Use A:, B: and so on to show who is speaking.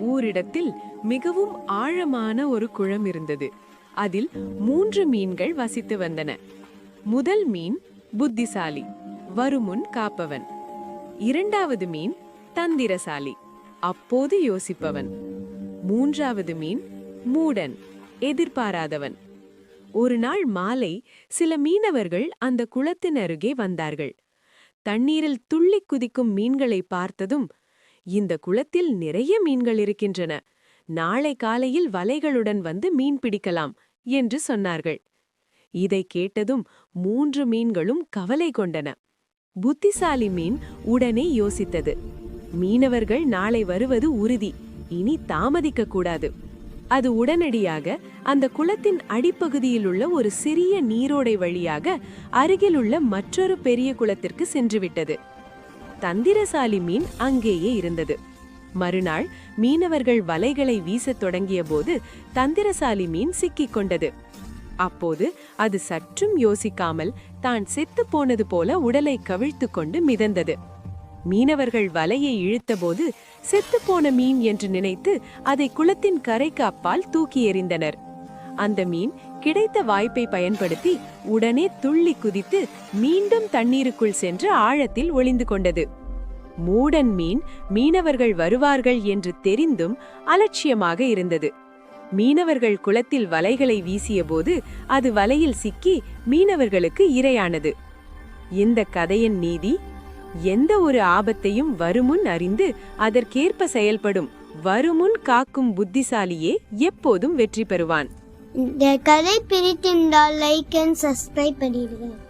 A: ஊரிடத்தில் மிகவும் ஆழமான ஒரு குளம் இருந்தது. அதில் மூன்று மீன்கள் வசித்து வந்தன. முதல் மீன் புத்திசாலி வருமுன் காப்பவன். இரண்டாவது மீன் தந்திரசாலி அப்போது யோசிப்பவன். மூன்றாவது மீன் மூடன் எதிர்பாராதவன். ஒரு நாள் மாலை சில மீனவர்கள் அந்த குளத்தின் அருகே வந்தார்கள். தண்ணீரில் துள்ளிக் குதிக்கும் மீன்களை பார்த்ததும் இந்த குளத்தில் நிறைய மீன்கள் இருக்கின்றன. நாளை காலையில் வலைகளுடன் வந்து மீன் பிடிக்கலாம் என்று சொன்னார்கள். இதை கேட்டதும் மூன்று மீன்களும் கவலை கொண்டன. புத்திசாலி மீன் உடனே யோசித்தது. மீனவர்கள் நாளை வருவது உறுதி இனி தாமதிக்க கூடாது. அது உடனடியாக அந்த குளத்தின் அடிப்பகுதியில் உள்ள ஒரு சிறிய நீரோடை வழியாக அருகிலுள்ள மற்றொரு பெரிய குளத்திற்கு சென்றுவிட்டது. தந்திரசாலி மீன் அங்கேயே இருந்தது. மறுநாள் மீனவர்கள் வலைகளை வீசத் தொடங்கியபோது தந்திரசாலி மீன் சிக்கிக் கொண்டது. அப்போது அது சற்றும் யோசிக்காமல் தான் செத்துப் போனது போல உடலை கவிழ்த்துக் கொண்டு மிதந்தது. மீனவர்கள் வலையை இழுத்தபோது செத்துப்போன மீன் என்று நினைத்து அதை குளத்தின் கரைக்கு அப்பால் தூக்கி எறிந்தனர். அந்த மீன் கிடைத்த வாய்ப்பை பயன்படுத்தி உடனே துள்ளி குதித்து மீண்டும் தண்ணீருக்குள் சென்று ஆழத்தில் ஒளிந்து கொண்டது. மூடன் மீன் மீனவர்கள் வருவார்கள் என்று தெரிந்தும் அலட்சியமாக இருந்தது. மீனவர்கள் குளத்தில் வலைகளை வீசியபோது அது வலையில் சிக்கி மீனவர்களுக்கு இரையானது. இந்த கதையின் நீதி? எந்த ஒரு ஆபத்தையும் வருமுன் அறிந்து அதற்கேற்ப செயல்படும் வருமுன் காக்கும் புத்திசாலியே எப்போதும் வெற்றி பெறுவான்.
B: இந்த கதை பிடித்திருந்தால் லைக் அண்ட் சப்ஸ்கிரைப் பண்ணிடுங்க.